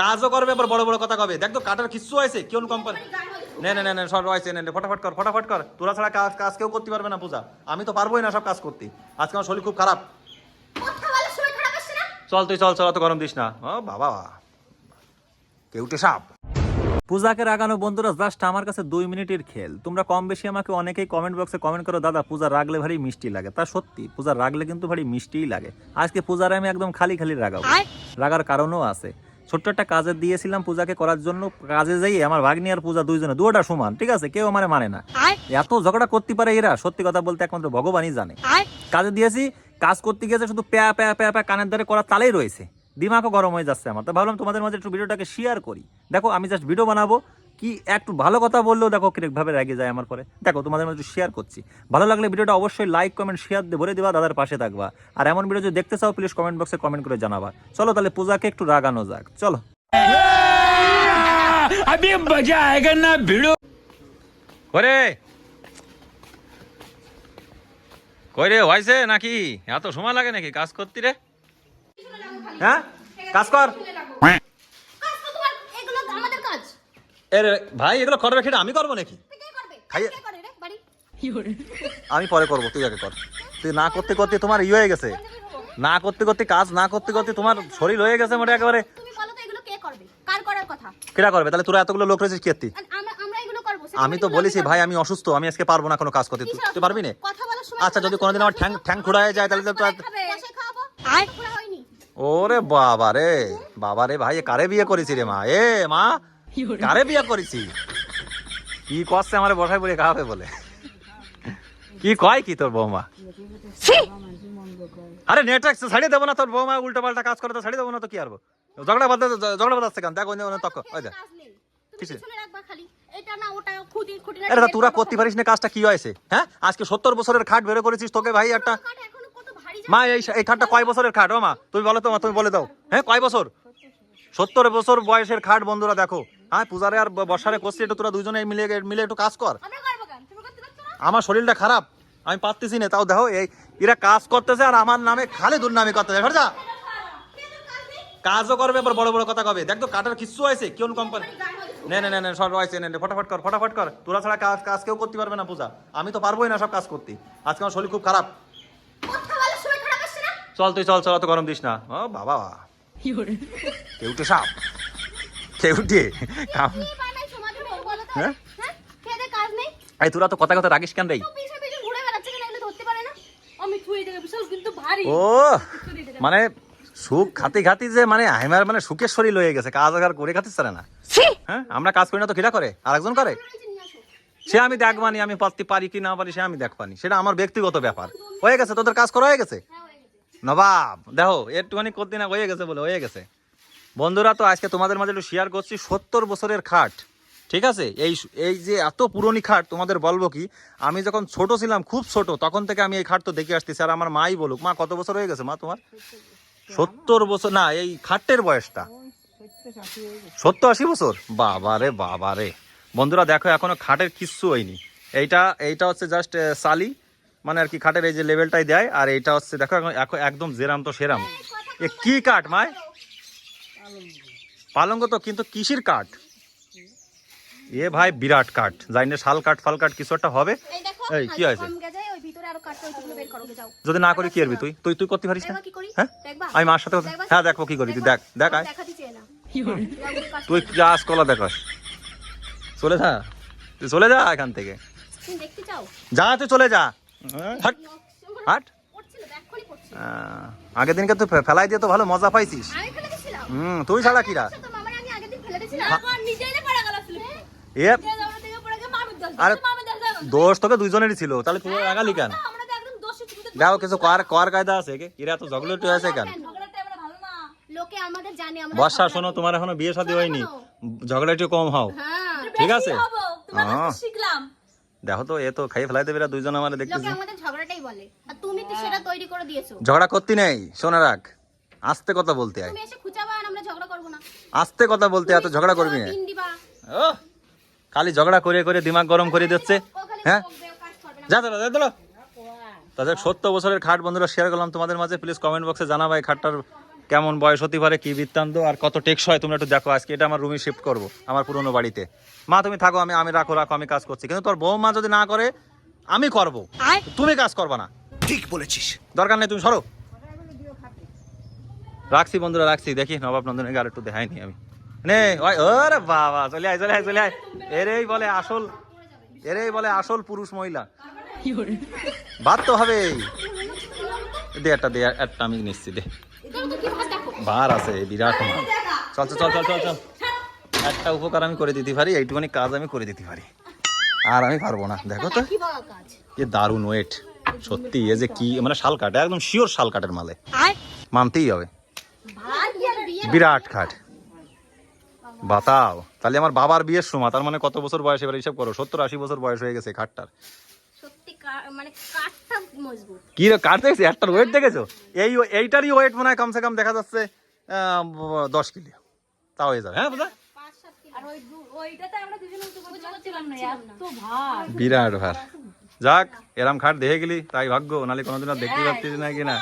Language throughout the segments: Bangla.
কাজও করবে আবার বড় বড় কথা কবে? দেখ তো কাটার কিচ্ছু আছে কোন কোম্পানি নে নে নে নে সব আছে নে ফটাফট কর ফটাফট কর। তোরা ছাড়া কাজ কাজ কেউ করতে পারবে না পূজা। আমি তো পারবোই না সব কাজ করতে। আজকে আমার শরীর খুব খারাপ। চল তুই চল চল অত গরম দিস না। ও বাবা কেউটে সাপ। পূজাকে রাগানো বন্ধুরা জাস্ট আমার কাছে দুই মিনিটের খেল। তোমরা কম বেশি আমাকে অনেকেই কমেন্ট বক্সে কমেন্ট করো দাদা পূজা রাগলে ভারী মিষ্টি লাগে। তা সত্যি পূজা রাগলে কিন্তু ভারী মিষ্টিই লাগে। আজকে পূজার আমি একদম খালি খালি রাগাবো। রাগার কারণও আছে। ছোট্ট একটা কাজে দিয়েছিলাম পূজাকে করার জন্য কাজে যাই আমার ভাগ্নি আর পূজা দুইজনে দুটা সমান ঠিক আছে? কেউ আমার মানে না। এত ঝগড়া করতে পারে এরা সত্যি কথা বলতে একমাত্র ভগবানই জানে। কাজে দিয়েছি কাজ করতে গিয়েছে শুধু প্যা প্যা প্যা প্যা কানের দ্বারে করা তালেই রয়েছে। দিমাগও গরম হয়ে যাচ্ছে আমার। তো ভাবলাম তোমাদের মাঝে একটু ভিডিওটাকে শেয়ার করি। দেখো আমি জাস্ট ভিডিও বানাবো কি একটু ভালো কথা বললেও দেখো কিরকমভাবে রেগে যায় আমার পরে দেখো তোমাদের মাঝে শেয়ার করছি ভালো লাগলে ভিডিওটা অবশ্যই লাইক কমেন্ট শেয়ার দিয়ে ভরে দিবা দাদার পাশে থাকবা আর এমন ভিডিও যদি দেখতে চাও প্লিজ কমেন্ট বক্সে কমেন্ট করে জানাবা চলো তাহলে পূজাকে একটু রাগানো যাক চলো अभी मजा आएगा ना भिड़ो ওরে কই রে হয়েছে নাকি এত সময় লাগে নাকি কাজ করতে রে হ্যাঁ কাজ কর এ ভাই এগুলো করবে সেটা আমি করব নাকি? খাইয়ে- আমি পরে করব তুই আগে কর। তুই না করতে করতে তোমার ই হয়ে গেছে। না করতে করতে কাজ না করতে করতে তোমার শরীর হয়ে গেছে মোটে একেবারে। তুমি তো করবে? কার করার কথা? কেটা করবে? তাহলে তোরা এতগুলো লোক রয়েছিস কি এত্তি? আর আমরা আমরা এগুলো করব। আমি তো বলেছি ভাই আমি অসুস্থ আমি আজকে পারব না কোনো কাজ করতে। তুই- তুই পারবি না? আচ্ছা যদি কোনোদিন আমার ঠ্যাং ঠ্যাং খুঁড়ায় যায় তাহলে তো ওরে বাবা রে বাবা রে ভাই কারে বিয়ে করেছি রে মা? এ মা কারে বিয়ে করেছি? কি করছে আমার বসায় বলে খাওয়াবে বলে? কি কয় কি তোর বৌমা? আরে নেটওয়ার্ক ছাড়িয়ে দেবো না তোর বৌমা উল্টো পাল্টা কাজ করে তো ছাড়িয়ে দেবো না তো কি আরবো ঝগড়া বাদ ঝগড়া বাদ আসছে কেন? দেখো অন্য তক ওই দেখ। আরে তোরা করতে পারিস না কাজটা কি হয়েছে? হ্যাঁ? আজকে সত্তর বছরের খাট বেরো করেছিস তোকে ভাই একটা। মা এই এই খাটটা কয় বছরের খাট? ও মা তুমি বলো তো মা তুমি বলে দাও। হ্যাঁ কয় বছর? সত্তর বছর বয়সের খাট বন্ধুরা দেখো। হ্যাঁ পূজারে আর ব- বর্ষারে করছি একটু তোরা দুজনে মিলে মিলে একটু কাজ কর। আমরা করব কেন? তুমি করতে পারছ না? আমার শরীরটা খারাপ আমি পারতেছি না তাও দেখো এই এরা কাজ করতেছে আর আমার নামে খালি দুর্নামি করতেছে সরজা। কাজও করবে আবার বড় বড় কথা কবে? দেখ তো কাটার কিচ্ছু আছে কোন কোম্পানি নে নে নে নে সব আছে নে ফটাফট কর ফটাফট কর। তোরা ছাড়া কাজ কাজ কেউ করতে পারবে না পূজা। আমি তো পারবোই না সব কাজ করতে। আজকে আমার শরীর খুব খারাপ। চল তুই চল চল অত গরম দিস না। ও বাবা। কেউটে সাপ। হ্যাঁ? হ্যাঁ? খেতে কাজ নেই। এই তোরা তো কথা কথা রাগিস কেন রে? ও মানে সুখ খাতি খাতি যে মানে আমার মানে সুখের শরীর হয়ে গেছে কাজ আর করে খাতিস পারে না। হ্যাঁ? আমরা কাজ করি না তো কিরা করে? আরেকজন করে? সে আমি দেখবানি আমি পারতে পারি কি না পারি সে আমি দেখবানি। সেটা আমার ব্যক্তিগত ব্যাপার। হয়ে গেছে তোদের কাজ করা হয়ে গেছে? হ্যাঁ হয়ে গেছে। নবাব দেখো একটুখানি করতে না হয়ে গেছে বলে হয়ে গেছে। বন্ধুরা, তো আজকে তোমাদের মাঝে একটু শেয়ার করছি সত্তর বছরের খাট। ঠিক আছে? এই এই যে এত পুরনো খাট, তোমাদের বলব কি, আমি যখন ছোট ছিলাম, খুব ছোট, তখন থেকে আমি এই খাট তো দেখে আসতেছি। আর আমার মাই বলুক, মা, কত বছর হয়ে গেছে, মা, তোমার? সত্তর বছর, না, এই খাটের বয়সটা। সত্তর আশি বছর? বাবা রে বাবা রে। বন্ধুরা, দেখো, এখনও খাটের কিচ্ছু হয়নি। এইটা এইটা হচ্ছে জাস্ট সালি। মানে আর কি, খাটের এই যে লেভেলটাই দেয়। আর এইটা হচ্ছে, দেখো, এখন একদম জেরাম তো সেরাম। এ, কি কাঠ মায় পালঙ্গ তো কিন্তু কিসির কাঠ? এ ভাই বিরাট কাঠ। জানি না শাল কাঠ ফাল কাঠ কিছু একটা হবে? এই কি হয়েছে? কম গেছে ওই ভিতরে আরও কাটতে ওইগুলো বের করো যাও। যদি না করি কি করবি তুই তুই তুই করতে পারিস না? দেখবা কি করি? হ্যাঁ? আমি মার সাথে হ্যাঁ দেখো কি করি। তুই দেখ দেখ আয়। তুই। ক্লাস কলা দেখাস চলে যা। তুই চলে যা এখান থেকে। যা তুই চলে যা। হাট। হাট। আহ, আগের দিনকে তুই ফে- ফেলাই দিয়ে তো ভালো মজা পাইছিস। হুম তুই ছাড়া কিরা? দিছিলাম হ্যাঁ। দোষ আরে দোষ তোকে দুইজনেরই ছিল। তাহলে তুই লাগালি কেন? আমরা তো একদম দোষী তুমি তো দেখো কিছু কর কর কায়দা আছে। কি এরা তো ঝগড়াটে আছে কেন ঝগড়াটা আমরা ভালো না। লোকে আমাদের জানে আমরা বর্ষা শোনো তোমার এখনও বিয়ে শাদী হয়নি। ঝগড়াটে কম হও। হ্যাঁ। ঠিক আছে? হ্যাঁ। দেখো তো এ তো খাই ফেলাই দেবে দুইজন আমার লোকে দেখতেছি ঝগড়াটাই বলে। আর তুমি তো সেটা তৈরি করে দিয়েছ। ঝগড়া করতে নেই শোনা রাখ। আস্তে কথা বলতে আয়। আস্তে কথা বলতে এত ঝগড়া করবি না। ও। খালি ঝগড়া করে করে দিমাগ গরম করে দিচ্ছে। হ্যাঁ? যা তোরা যা তাদের সত্তর বছরের খাট বন্ধুরা শেয়ার করলাম তোমাদের মাঝে। প্লিজ কমেন্ট বক্সে জানাবা এই খাটটার কেমন বয়স হতে পারে কি বৃত্তান্ত আর কত টেকসই তোমরা একটু দেখো। আজকে এটা আমার রুমে শিফট করব আমার পুরনো বাড়িতে। মা তুমি থাকো আমি আমি রাখো রাখো আমি কাজ করছি। কিন্তু তোর বৌমা যদি না করে আমি করব। তুমি কাজ করবা না। ঠিক বলেছিস। দরকার নেই তুমি সরো। রাখছি বন্ধুরা রাখছি। দেখি নবাব নন্দনের গাড়ি একটু দেখাইনি আমি। নে ওরে বাবা চলে আয় চলে আয় চলে আয়। এরেই বলে আসল এরেই বলে আসল পুরুষ মহিলা। বাদ তো হবে দে একটা দে একটা আমি নিচ্ছি দে। ভাত বার আছে বিরাট চল চল চল চল চল চল। একটা উপকার আমি করে দিতে পারি এইটুখানি কাজ আমি করে দিতে পারি। আর আমি পারব না দেখো তো। এ দারুণ ওয়েট সত্যি এ যে কি মানে শাল কাটে একদম শিওর শাল কাটের মালে। মানতেই হবে। ভাত বিরাট খাট। বাতাও। তাহলে আমার বাবার বিয়ের সময় তার মানে কত বছর বয়স এবার হিসাব করো? সত্তর আশি বছর বয়স হয়ে গেছে খাটটার। কা- মানে কি কাঠ দেখছি? একটার ওয়েট দেখেছ? এই এইটারই ওয়েট মনে হয় কমসে কম দেখা যাচ্ছে দশ কিলো। তা হয়ে যাবে হ্যাঁ বুঝা আর ওই দু- ওইটাতে আমরা দুজনে উঠে বুঝতে পারছিলাম না এত ভাত বিরাট ভার। যাক এরাম খাট দেখে গেলি তাই ভাগ্য। নালে কোনোদিন দেখতে পাচ্ছিস না কি না।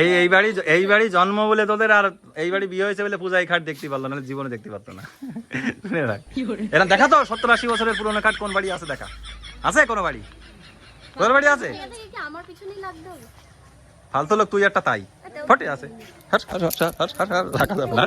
এই এই বাড়ি এই বাড়ি জন্ম বলে তোদের আর এই বাড়ি বিয়ে হয়েছে বলে পূজা এই খাট দেখতে পারল না জীবনে দেখতে পারতো না এরকম দেখা তো সত্তর আশি বছরের পুরোনো খাট কোন বাড়ি আছে দেখা আছে কোনো বাড়ি তোর বাড়ি আছে থেকে ফালতু লোক তুই একটা তাই ফটে আছে রাখা যাবে না।